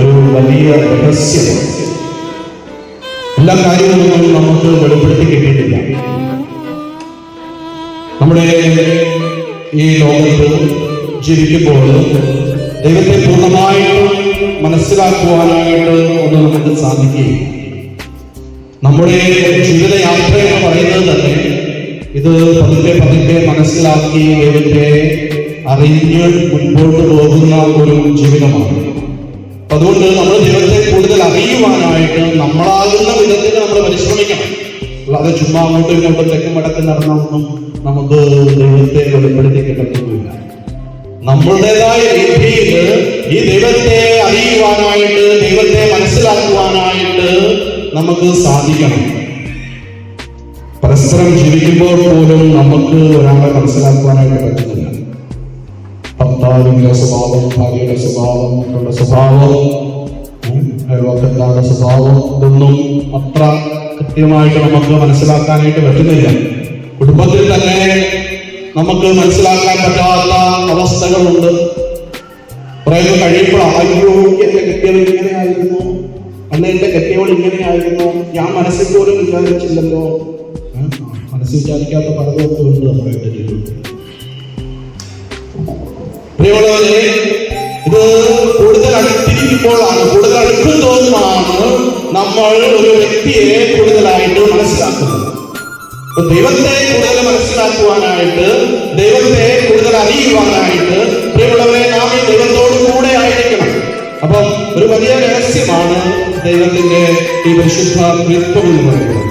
ഒരു വലിയ രഹസ്യമാണ് എല്ലാ കാര്യങ്ങളും നമുക്ക് വെളിപ്പെടുത്തി കിട്ടിയിട്ടില്ല. നമ്മുടെ ഈ ലോകത്ത് ജീവിക്കുമ്പോൾ ദൈവത്തെ പൂർണമായിട്ട് മനസ്സിലാക്കുവാനായിട്ട് ഒന്നും നമുക്ക് സാധിക്കുകയില്ല നമ്മുടെ ജീവിതയാത്ര എന്ന് പറയുന്നത് തന്നെ ഇത് പതുക്കെ പതുക്കെ മനസ്സിലാക്കി ദൈവത്തെ അറിഞ്ഞ് മുൻപോട്ട് പോകുന്ന ഒരു ജീവിതമാണ്. അതുകൊണ്ട് നമ്മൾ ദൈവത്തെ കൂടുതൽ അറിയുവാനായിട്ട് നമ്മളാകുന്ന വിധത്തിൽ നമ്മൾ പരിശ്രമിക്കണം. അല്ലാതെ ചുമ്മാ അങ്ങോട്ടും ഇങ്ങോട്ടും തെക്കും വടക്കും നടന്നൊന്നും നമുക്ക് ദൈവത്തെ വെളിപ്പെടുത്തി കിട്ടത്തൊന്നുമില്ല നമ്മളുടേതായ രീതിയിൽ ഈ ദൈവത്തെ അറിയുവാനായിട്ട് ദൈവത്തെ മനസ്സിലാക്കുവാനായിട്ട് നമുക്ക് സാധിക്കണം. പരസ്പരം ജീവിക്കുമ്പോൾ പോലും നമുക്ക് ഒരാളെ മനസ്സിലാക്കുവാനായിട്ട് പറ്റുന്നില്ല. ഭർത്താവിന്റെ സ്വഭാവം ഭാര്യയുടെ സ്വഭാവം മക്കളുടെ സ്വഭാവം സ്വഭാവം ഇതൊന്നും അത്ര കൃത്യമായിട്ട് നമുക്ക് മനസ്സിലാക്കാനായിട്ട് പറ്റുന്നില്ല. കുടുംബത്തിൽ തന്നെ നമുക്ക് മനസ്സിലാക്കാൻ പറ്റാത്ത അവസ്ഥകളുണ്ട്. പറയുന്നത് കഴിയുമ്പോൾ അയ്യോ എന്റെ കെട്ടിയവൾ ഇങ്ങനെയായിരുന്നു അല്ല എന്റെ കെട്ടിയവൾ ഇങ്ങനെയായിരുന്നു ഞാൻ മനസ്സിൽ പോലും വിചാരിച്ചില്ലല്ലോ. മനസ്സ് വിചാരിക്കാത്ത പലതൊക്കെ ഉണ്ട് നമ്മുടെ ജീവിതത്തിൽ പ്രിയമുള്ളവരെ ഇത് കൂടുതൽ അടുത്തിരിക്കുമ്പോഴാണ് കൂടുതൽ അടുക്കും തോന്നുമാണ് നമ്മൾ ഒരു വ്യക്തിയെ കൂടുതലായിട്ട് മനസ്സിലാക്കുന്നത്. ദൈവത്തെ കൂടുതൽ മനസ്സിലാക്കുവാനായിട്ട് ദൈവത്തെ കൂടുതൽ അറിയുവാനായിട്ട് പ്രിയമുള്ളവരെ നാം ഈ ദൈവത്തോട് കൂടെ ആയിരിക്കണം. അപ്പം ഒരു വലിയ രഹസ്യമാണ് ദൈവത്തിന്റെ ഈ പരിശുദ്ധ ത്രിത്വം എന്ന് പറയുന്നത്.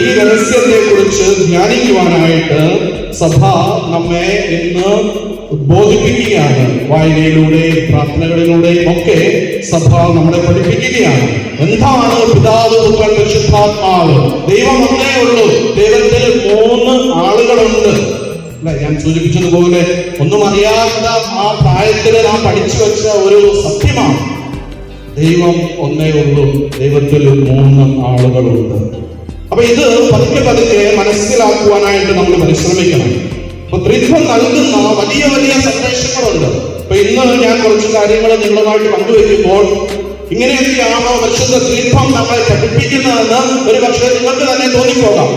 ഈ രഹസ്യത്തെ കുറിച്ച് ധ്യാനിക്കുവാനായിട്ട് സഭ നമ്മെ ഇന്ന് ഉദ്ബോധിപ്പിക്കുകയാണ്. വായനയിലൂടെയും പ്രാർത്ഥനകളിലൂടെ ഒക്കെ സഭ നമ്മളെ പഠിപ്പിക്കുകയാണ്. എന്താണ് പിതാവ് പുത്രൻ പരിശുദ്ധാത്മാവ്? ദൈവം ഒന്നേ ഉള്ളൂ. ദൈവത്തിൽ മൂന്ന് ആളുകളുണ്ട്. അല്ല ഞാൻ സൂചിപ്പിച്ചതുപോലെ ഒന്നും അറിയാത്ത ആ പ്രായത്തിൽ നാം പഠിച്ചു വെച്ച ഒരു സത്യമാണ്. ദൈവം ഒന്നേ ഉള്ളൂ. ദൈവത്തിൽ മൂന്ന് ആളുകളുണ്ട്. അപ്പൊ ഇത് പതുക്കെ പതുക്കെ മനസ്സിലാക്കുവാനായിട്ട് നമ്മൾ പരിശ്രമിക്കണം. ത്രിത്വം നൽകുന്ന വലിയ വലിയ സന്ദേശങ്ങളുണ്ട്. അപ്പൊ ഇന്ന് ഞാൻ കുറച്ച് കാര്യങ്ങൾ നിങ്ങളുമായിട്ട് പങ്കുവെക്കുമ്പോൾ ഇങ്ങനെയൊക്കെയാണോ പരിശുദ്ധ ത്രിത്വം നമ്മളെ പഠിപ്പിക്കുന്നതെന്ന് ഒരു പക്ഷേ നിങ്ങൾക്ക് തന്നെ തോന്നിപ്പോകാം.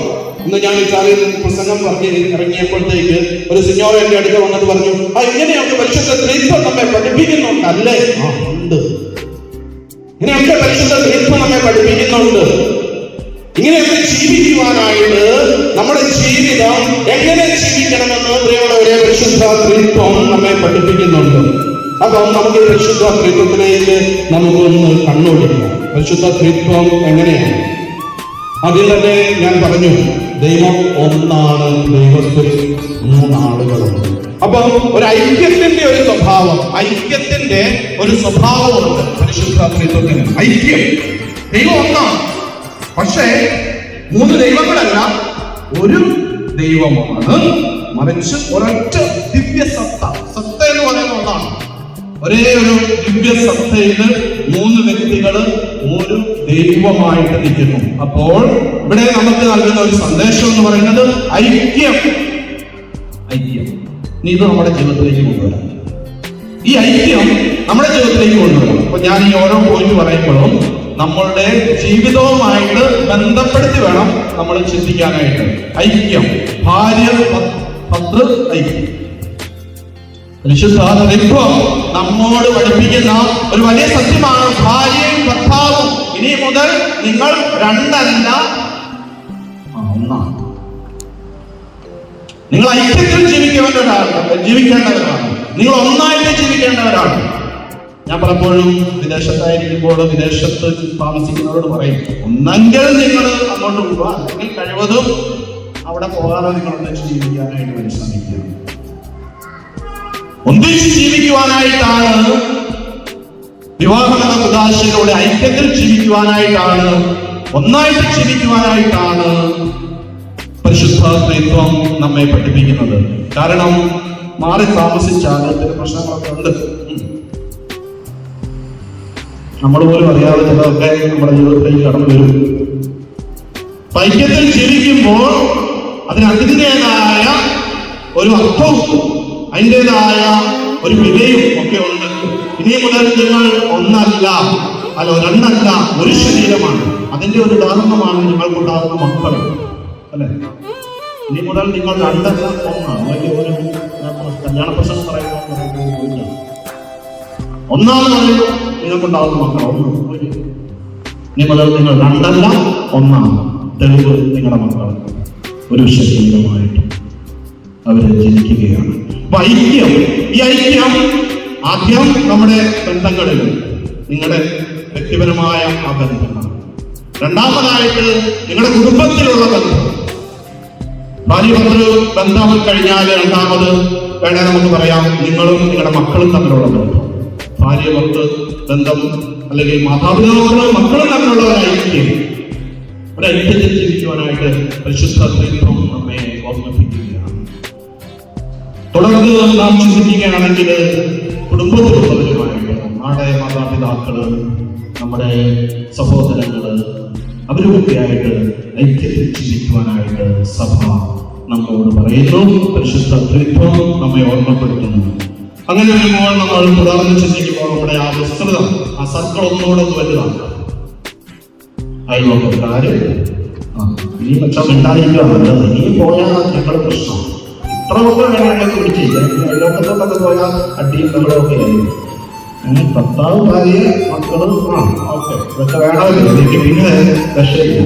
ഇന്ന് ഞാൻ ഇറ്റാലിയൻ പ്രസംഗം പറഞ്ഞ് ഇറങ്ങിയപ്പോഴത്തേക്ക് ഒരു സിഞ്ഞോറ എന്റെ അടുത്ത് വന്നിട്ട് പറഞ്ഞു ആ ഇങ്ങനെയൊക്കെ പരിശുദ്ധ ത്രിത്വം നമ്മെ പഠിപ്പിക്കുന്നുണ്ട് അല്ലേ ആ ഉണ്ട്. ഇങ്ങനെയൊക്കെ പരിശുദ്ധ ത്രിത്വം നമ്മെ പഠിപ്പിക്കുന്നുണ്ട്. ഇങ്ങനെയൊക്കെ ജീവിക്കുവാനായിട്ട് നമ്മുടെ ജീവിതം എങ്ങനെ ജീവിക്കണമെന്ന് പ്രിയമുള്ളവരെ പരിശുദ്ധ ത്രിത്വം നമ്മെ പഠിപ്പിക്കുന്നുണ്ട്. അപ്പം നമുക്ക് പരിശുദ്ധ ത്രിത്വത്തിലേക്ക് നമുക്കൊന്ന് കണ്ണോടിക്കാം. പരിശുദ്ധ ത്രിത്വം എങ്ങനെയാണ്? അതിൽ തന്നെ ഞാൻ പറഞ്ഞു ദൈവം ഒന്നാണ് ദൈവത്തിൽ മൂന്നാളുകളുണ്ട്. അപ്പം ഒരു ഐക്യത്തിന്റെ ഒരു സ്വഭാവം ഐക്യത്തിന്റെ ഒരു സ്വഭാവമുണ്ട് പരിശുദ്ധ ത്രിത്വത്തിന് ഐക്യം. ദൈവം ഒന്നാണ്. പക്ഷേ മൂന്ന് ദൈവങ്ങളല്ല ഒരു ദൈവമാണ്. മറിച്ച് ഒരൊറ്റ ദിവ്യ സത്ത സത്ത എന്ന് പറയുന്ന ഒന്നാണ്. ഒരേ ഒരു ദിവ്യ സത്തയിൽ മൂന്ന് വ്യക്തികൾ ഒരു ദൈവമായിട്ട് നിൽക്കുന്നു. അപ്പോൾ ഇവിടെ നമുക്ക് നൽകുന്ന ഒരു സന്ദേശം എന്ന് പറയുന്നത് ഐക്യം. ഐക്യം. നീ ഇത് നമ്മുടെ ജീവിതത്തിലേക്ക് കൊണ്ടുവരാം. ഈ ഐക്യം നമ്മുടെ ജീവിതത്തിലേക്ക് കൊണ്ടുവരണം അപ്പൊ ഞാൻ ഈ ഓരോ പോയിന്റ് പറയുമ്പോഴും നമ്മളുടെ ജീവിതവുമായിട്ട് ബന്ധപ്പെടുത്തി വേണം നമ്മൾ ചിന്തിക്കാനായിട്ട്. ഐക്യം. ഭാര്യ പത്ര ഐക്യം. പരിശുദ്ധ ത്രിത്വം നമ്മോട് പഠിപ്പിക്കുന്ന ഒരു വലിയ സത്യമാണ്. ഭാര്യയും ഭർത്താവും ഇനി മുതൽ നിങ്ങൾ രണ്ടല്ല ഒന്നാണ്. നിങ്ങൾ ഐക്യത്തിൽ ജീവിക്കേണ്ടവരാണ് ജീവിക്കേണ്ടവരാണ്. നിങ്ങൾ ഒന്നായിട്ട് ജീവിക്കേണ്ടവരാണ്. ഞാൻ പലപ്പോഴും വിദേശത്തായിരിക്കുമ്പോൾ വിദേശത്ത് താമസിക്കുന്നവരോട് പറയും ഒന്നെങ്കിൽ നിങ്ങൾ അങ്ങോട്ട് പോവുക. അല്ലെങ്കിൽ കഴിവതും അവിടെ പോകാതെ ഒന്നിച്ച് ജീവിക്കാനായിട്ട് പരിശ്രമിക്കുക ഒന്നിച്ച് ജീവിക്കുവാനായിട്ടാണ് വിവാഹമെന്ന കുദാശയിലൂടെ ഐക്യത്തിൽ ജീവിക്കുവാനായിട്ടാണ് ഒന്നായിട്ട് ജീവിക്കുവാനായിട്ടാണ് പരിശുദ്ധ ത്രിത്വം നമ്മെ പഠിപ്പിക്കുന്നത്. കാരണം മാറി താമസിച്ചാൽ പ്രശ്നങ്ങളൊക്കെ ഉണ്ട്. നമ്മൾ പോലും അറിയാതെ ചിലതൊക്കെ നമ്മുടെ ജീവിതത്തിലേക്ക് കടന്നു വരും. അപ്പൊ ഐക്യത്തിൽ ജീവിക്കുമ്പോൾ അതിന് അതിന്റെതായ ഒരു അർത്ഥവും അതിന്റെതായ ഒരു വിലയും ഒക്കെ ഉണ്ട്. ഇനി മുതൽ നിങ്ങൾ ഒന്നല്ല അല്ല ഒരെണ്ണല്ല ഒരു ശരീരമാണ്. അതിന്റെ ഒരു ഉദാഹരണമാണ് നിങ്ങൾക്കുണ്ടാകുന്ന മക്കൾ അല്ലെ? ഇനി മുതൽ നിങ്ങൾ രണ്ടല്ല ഒന്നാണ്. കല്യാണ പ്രശ്നം പറയുമ്പോൾ ഒന്നാന്ന് പറയുമ്പോൾ നിങ്ങൾക്കുണ്ടാകുന്ന മക്കൾ ഒന്ന് നിങ്ങൾ മുതൽ നിങ്ങൾ രണ്ടല്ല ഒന്നാണ്. തെളിവ് നിങ്ങളുടെ മക്കൾ ഒരു ശരീരമായിട്ട് അവരെ ജനിക്കുകയാണ് അപ്പൊ ഐക്യം ഈ ഐക്യം ആദ്യം നമ്മുടെ ബന്ധങ്ങളിൽ നിങ്ങളുടെ വ്യക്തിപരമായ ആ ബന്ധമാണ് രണ്ടാമതായിട്ട് നിങ്ങളുടെ കുടുംബത്തിലുള്ള ബന്ധം. ഭാര്യ ഭർത്തൃ ബന്ധം കഴിഞ്ഞാൽ രണ്ടാമത് വേണേ നമുക്ക് പറയാം നിങ്ങളും നിങ്ങളുടെ മക്കളും തമ്മിലുള്ള ബന്ധം. ഭാര്യ മക്കൾ ബന്ധം അല്ലെങ്കിൽ മാതാപിതാക്കളെ മക്കളും തമ്മിലുള്ളവരായിരിക്കും ഒരു ഐക്യം ഒരു ഐക്യത്തിൽ ജീവിക്കുവാനായിട്ട് പരിശുദ്ധ ത്രിത്വം നമ്മെ ഓർമ്മിപ്പിക്കുകയാണ്. തുടർന്ന് നാം ചിന്തിക്കുകയാണെങ്കിൽ കുടുംബത്തിലുള്ളവരുമായിട്ട് നമ്മുടെ മാതാപിതാക്കൾ നമ്മുടെ സഹോദരങ്ങൾ അവരുമൊക്കെയായിട്ട് ഐക്യത്തിൽ ചിന്തിക്കുവാനായിട്ട് സഭ നമ്മോട് പറയുന്നു. പരിശുദ്ധ ത്രിത്വം നമ്മെ ഓർമ്മപ്പെടുത്തുന്നു. അങ്ങനെ ഒരു വരുമ്പോൾ നമ്മൾ തുടർന്ന് ചിന്തിക്കുമ്പോൾ നമ്മുടെ ആ വിസ്തൃതം ആ സർക്കിൾ ഒന്നുകൂടെ ഒന്ന് വലുതാക്കാം. അയൽവക്കക്കാര് ആ, നീ നീ പോയാൽ ഞങ്ങൾ പ്രശ്നം ഇത്ര ഒക്കെ ഞങ്ങളെ പിടിച്ച് ലോകത്തോട്ടൊക്കെ പോയാൽ അടിയും നമ്മളൊക്കെ ആയിരിക്കും. ഉം, ഭർത്താവ് ഭാര്യ മക്കൾ ആ ഓക്കെ. ഇതൊക്കെ വേണമല്ലോ. എനിക്ക് പിന്നെ രക്ഷയില്ല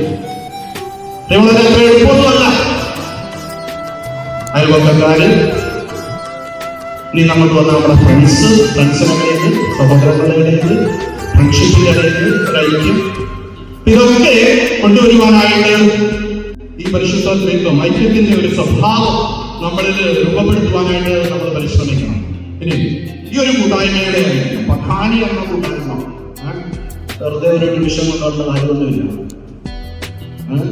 എളുപ്പമൊന്നുമല്ല. അയൽവക്കക്കാര് ഇനി നമ്മൾ വന്ന നമ്മുടെ ഫ്രണ്ട്സ് ഫ്രണ്ട്സിനിടയിൽ ഫ്രണ്ട്ഷിപ്പിന്റെ ഇടയിൽ ഒരു ഇതൊക്കെ കൊണ്ടുവരുവാനായിട്ട് ഈ പരിശുദ്ധ ത്രിത്വം ഐക്യത്തിന്റെ ഒരു സ്വഭാവം നമ്മളിൽ രൂപപ്പെടുത്തുവാനായിട്ട് നമ്മൾ പരിശ്രമിക്കണം. ഇനി ഈ ഒരു കൂട്ടായ്മയുടെ പഖാനി എന്ന കൂട്ടായ്മ? വെറുതെ ഒരു നിമിഷം കൊണ്ടുള്ള കാര്യമൊന്നുമില്ല.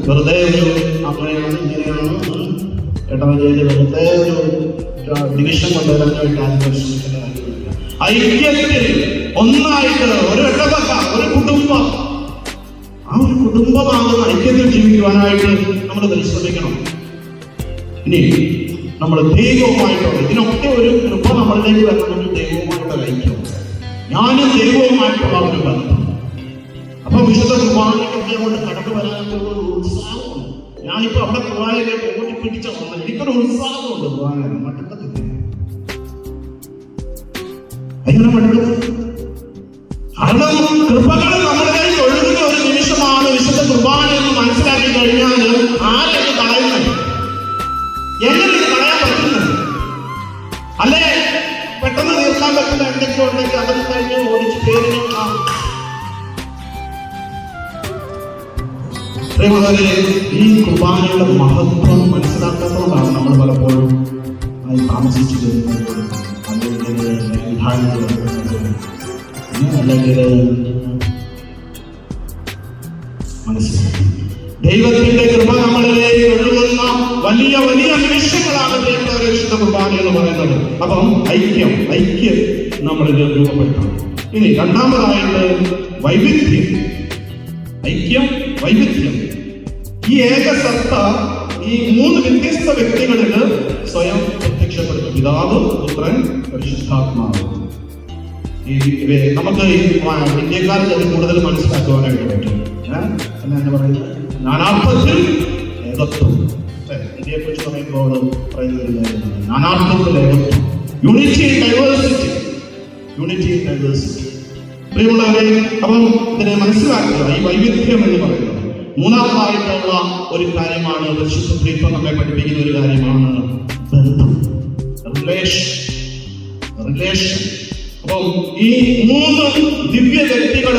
വെറുതെ ഒരു അങ്ങനെയാണ് ഇങ്ങനെയാണ് ചെയ്ത് വെറുതെ ഒരു പരിശ്രമിക്കേണ്ട കാര്യമില്ല ഐക്യത്തിൽ ഒന്നായിട്ട് ഒരു ഇടവക ഒരു കുടുംബം. ആ ഒരു കുടുംബമാകുന്ന ഐക്യത്തിൽ ജീവിക്കുവാനായിട്ട് നമ്മൾ പരിശ്രമിക്കണം. ഇനി നമ്മൾ ദൈവവുമായിട്ടുള്ള ഇതിനൊക്കെ ഒരു കൃപ നമ്മളിലേക്ക് വരണമെങ്കിൽ ദൈവവുമായിട്ടുള്ള ഐക്യം. ഞാനും ദൈവവുമായിട്ടുള്ള ഒരു ബന്ധം. അപ്പൊ വിശുദ്ധ കുർബാനയ്ക്കൊക്കെ കൊണ്ട് കടന്നു വരാനുള്ള ഒരു ഉത്സാഹമുണ്ട്. ഞാനിപ്പോ അവിടെ കുർബാനയിലേക്ക് ഓടി പിടിച്ച വന്നത്. എനിക്കൊരു ഉത്സാഹമുണ്ട്. കുറവായാലും മട്ടക്കത്തില്ല? എങ്ങനെ കാരണം കൃപകൾ ഒഴുകുന്ന ഒരു നിമിഷമാണ് വിശുദ്ധ കുർബാന എന്ന് മനസ്സിലാക്കി കഴിഞ്ഞാൽ ആരെയാണ് തടയുന്നത് എങ്ങനെ ഇത് തടയാൻ പറ്റുന്നത്? അല്ലേ? പെട്ടെന്ന് തീർക്കാൻ പറ്റുന്ന എന്തൊക്കെയോ ഉണ്ടെങ്കിൽ അതൊക്കെ കഴിഞ്ഞ് ഓടിച്ച് പേരിന് പ്രിയമുള്ളവരെ ഈ കുർബാനയുടെ മഹത്വം മനസ്സിലാക്കാത്തതുകൊണ്ടാണ് നമ്മൾ പലപ്പോഴും അതിൽ താമസിച്ചു ചെയ്യുന്നത് അല്ലെങ്കിൽ അല്ലെങ്കിൽ മനസ്സിലാക്കി. ദൈവത്തിന്റെ കൃപ നമ്മളിലേക്ക് ഒഴുകുന്ന വലിയ വലിയ നിമിഷങ്ങളാണ് ദൈവത്തെ വിശുദ്ധ കുർബാന എന്ന് പറയുന്നത്. അപ്പം ഐക്യം ഐക്യം നമ്മളിൽ രൂപപ്പെടുത്തണം. ഇനി രണ്ടാമതായിട്ട് വൈവിധ്യം. ഐക്യം വൈവിധ്യം. ഈ ഏകസത്ത ഈ മൂന്ന് വ്യത്യസ്ത വ്യക്തികളിൽ സ്വയം പ്രത്യക്ഷപ്പെടുന്നു. പിതാവ് പുത്രൻ പരിശുദ്ധാത്മാവ്. നമുക്ക് ഇന്ത്യക്കാർക്ക് അത് കൂടുതൽ മനസ്സിലാക്കുവാനായിട്ട് പറ്റും. ഞാൻ പറയുന്നത്? നാനാർത്ഥത്തിൽ ഏകത്വം. ഇന്ത്യയെ കുറിച്ച് പറയുമ്പോൾ പറയുന്ന ഒരു കാര്യമാണ് നാനാർത്ഥത്തിൽ ഏകത്വം. യൂണിറ്റി ഡൈവേഴ്സിറ്റി യൂണിറ്റി ഡൈവേഴ്സിറ്റി പ്രിയമുള്ളവരെ അപ്പം ഇതിനെ മനസ്സിലാക്കുക. ഈ വൈവിധ്യം എന്ന് പറയുന്നത്. മൂന്നാമതായിട്ടുള്ള ഒരു കാര്യമാണ് പരിശുദ്ധ നമ്മെ പഠിപ്പിക്കുന്ന ഒരു കാര്യമാണ് അപ്പം ഈ മൂന്ന് ദിവ്യ വ്യക്തികൾ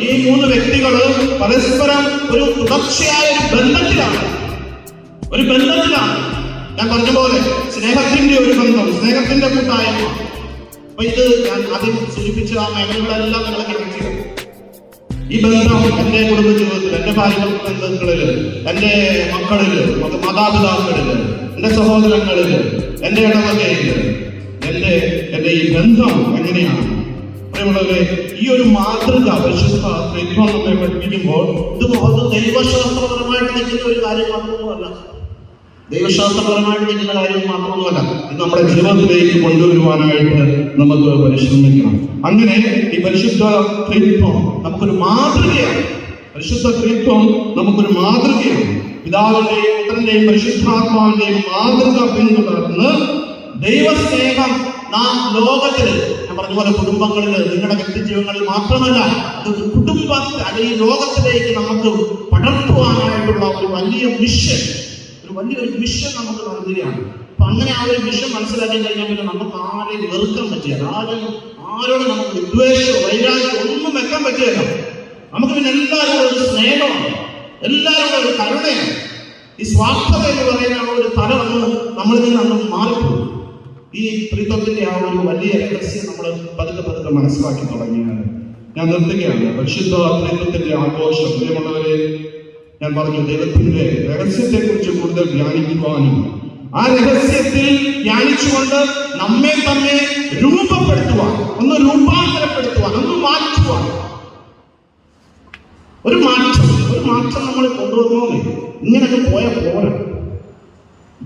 ഈ മൂന്ന് വ്യക്തികൾ പരസ്പരം ഒരു തുടർച്ചയായ ഒരു ബന്ധത്തിലാണ്. ഒരു ബന്ധത്തിലാണ്. ഞാൻ പറഞ്ഞ പോലെ സ്നേഹത്തിന്റെ ഒരു ബന്ധം സ്നേഹത്തിന്റെ കൂട്ടായ്മ. അപ്പൊ ഇത് ഞാൻ ആദ്യം സൂചിപ്പിച്ച ആ മേഖലകളെല്ലാം നിങ്ങൾ കണക്ട് ഈ ബന്ധം കുടുംബ ജീവിതത്തിൽ എന്റെ ഭാര്യ ബന്ധങ്ങളിൽ എന്റെ മക്കളിൽ മാതാപിതാക്കളിൽ എന്റെ സഹോദരങ്ങളിൽ എന്റെ ഇടവകയിൽ എന്റെ എന്റെ ഈ ബന്ധം എങ്ങനെയാണ്? പ്രിയമുള്ളവരെ ഈ ഒരു മാതൃക പരിശുദ്ധ ദൈവം നമ്മെ പഠിപ്പിക്കുമ്പോൾ ഇത് ദൈവശാസ്ത്രപരമായിട്ട് നിൽക്കുന്ന ഒരു കാര്യം മാത്രമല്ല ദൈവശാസ്ത്രപരമായിട്ട് ചെയ്യുന്ന കാര്യം മാത്രമൊന്നുമല്ല ഇത് നമ്മുടെ ജീവിതത്തിലേക്ക് കൊണ്ടുവരുവാനായിട്ട് നമുക്ക് പരിശ്രമിക്കണം. അങ്ങനെ ഈ പരിശുദ്ധ ത്രിത്വം നമുക്കൊരു മാതൃകയാണ്. പരിശുദ്ധ ത്രിത്വം നമുക്കൊരു മാതൃകയാണ്. പിതാവിന്റെയും പുത്രന്റെയും പരിശുദ്ധാത്മാവിന്റെയും മാതൃക പിന്തുടർന്ന് ദൈവസ്നേഹം നാം ലോകത്തിൽ ഞാൻ പറഞ്ഞ പോലെ കുടുംബങ്ങളിൽ നിങ്ങളുടെ വ്യക്തിജീവങ്ങളിൽ മാത്രമല്ല അത് കുടുംബത്തിൽ അല്ലെങ്കിൽ ലോകത്തിലേക്ക് നമുക്ക് പടർത്തുവാനായിട്ടുള്ള ഒരു വലിയ മിഷൻ വലിയൊരു മിഷൻ നമുക്ക് നൽകുകയാണ് അപ്പൊ അങ്ങനെ ആ ഒരു മിഷൻ മനസ്സിലാക്കി കഴിഞ്ഞാൽ പിന്നെ നമുക്ക് ആരെയും വെറുക്കാൻ പറ്റില്ല. ആരും ആരോടും നമുക്ക് വിദ്വേഷം വൈരാഗ്യം ഒന്നും വെക്കാൻ പറ്റില്ല. നമുക്ക് പിന്നെ എല്ലാവരോടും ഒരു സ്നേഹമാണ്. എല്ലാവരോടും ഒരു കരുണയാണ്. ഈ സ്വാർത്ഥത എന്ന് പറയുന്ന ആ ഒരു തല ഒന്ന് നമ്മളിൽ നിന്ന് അങ്ങ് മാറിപ്പോകും. ഈ പ്രീത്വത്തിന്റെ ആ ഒരു വലിയ രഹസ്യം നമ്മൾ പതുക്കെ പതുക്കെ മനസ്സിലാക്കി തുടങ്ങിയാണ്. ഞാൻ നിർത്തുകയാണ്. പരിശുദ്ധ ത്രിത്വത്തിന്റെ ആഘോഷം. പ്രിയമുള്ളവരെ ഞാൻ പറഞ്ഞു ദൈവത്തിന്റെ രഹസ്യത്തെ കുറിച്ച് കൂടുതൽ ധ്യാനിക്കുവാനും ആ രഹസ്യത്തിൽ ധ്യാനിച്ചുകൊണ്ട് നമ്മെ തന്നെ രൂപപ്പെടുത്തുവാൻ ഒന്ന് രൂപാന്തരപ്പെടുത്തുവാൻ ഒന്ന് മാറ്റുവാൻ. ഒരു മാറ്റം ഒരു മാറ്റം നമ്മൾ കൊണ്ടുവന്നോന്നേ. ഇങ്ങനെയൊക്കെ പോയാൽ പോരാ.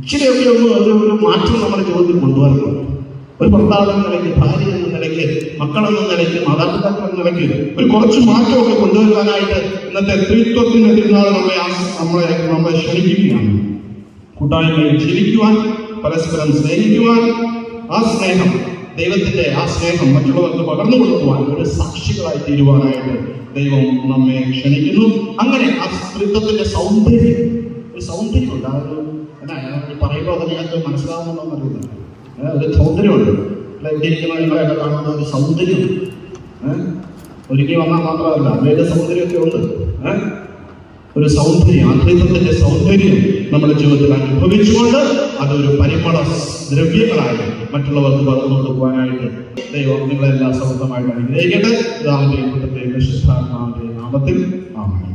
ഇച്ചിരിയൊക്കെ ഒന്ന് ഒരു മാറ്റം നമ്മുടെ ജീവിതത്തിൽ കൊണ്ടുവരണം. ഒരു ഭർത്താവ് എന്ന നിലയ്ക്ക് ഭാര്യ എന്ന നിലയ്ക്ക് മക്കളെന്ന നിലയ്ക്ക് മാതാപിതാക്കൾ എന്ന നിലയ്ക്ക് ഒരു കുറച്ച് മാറ്റമൊക്കെ കൊണ്ടുവരുവാനായിട്ട് ഇന്നത്തെ സ്ത്രീത്വത്തിന്റെ തിരുനാൾ നമ്മെ നമ്മളെ നമ്മളെ ക്ഷണിക്കുകയാണ്. കൂട്ടായ്മയിൽ ജീവിക്കുവാൻ പരസ്പരം സ്നേഹിക്കുവാൻ ആ സ്നേഹം ദൈവത്തിന്റെ ആ സ്നേഹം മറ്റുള്ളവർക്ക് പകർന്നു കൊടുക്കുവാൻ ഒരു സാക്ഷികളായി തീരുവാനായിട്ട് ദൈവം നമ്മെ ക്ഷണിക്കുന്നു. അങ്ങനെ ആ സ്ത്രീത്വത്തിന്റെ സൗന്ദര്യം ഒരു സൗന്ദര്യം ഉണ്ടാകുന്നു എന്നാ പറയുമ്പോൾ അത് ഞങ്ങൾക്ക് മനസ്സിലാവുന്നുണ്ടോന്നറിയില്ല ഏഹ് ഒരു സൗന്ദര്യമുണ്ട്. നിങ്ങളെയൊക്കെ കാണുന്ന ഒരു സൗന്ദര്യം. ഒരുക്കി വന്നാൽ മാത്രമല്ല അമ്മയുടെ സൗന്ദര്യമൊക്കെ ഉണ്ട്. ഒരു സൗന്ദര്യം അദ്വൈതത്തിന്റെ സൗന്ദര്യം നമ്മുടെ ജീവിതത്തിൽ അനുഭവിച്ചുകൊണ്ട് അതൊരു പരിമള ദ്രവ്യങ്ങളായി മറ്റുള്ളവർക്ക് പറഞ്ഞു കൊടുക്കുവാനായിട്ട് ദൈവം നിങ്ങളെല്ലാം സമൃദ്ധമായിട്ട് അനുഗ്രഹിക്കട്ടെ. രാമന്റെയും പരിശുദ്ധാത്മാവിന്റെയും നാമത്തിൽ ആമേൻ.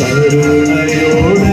കരുണയോടെ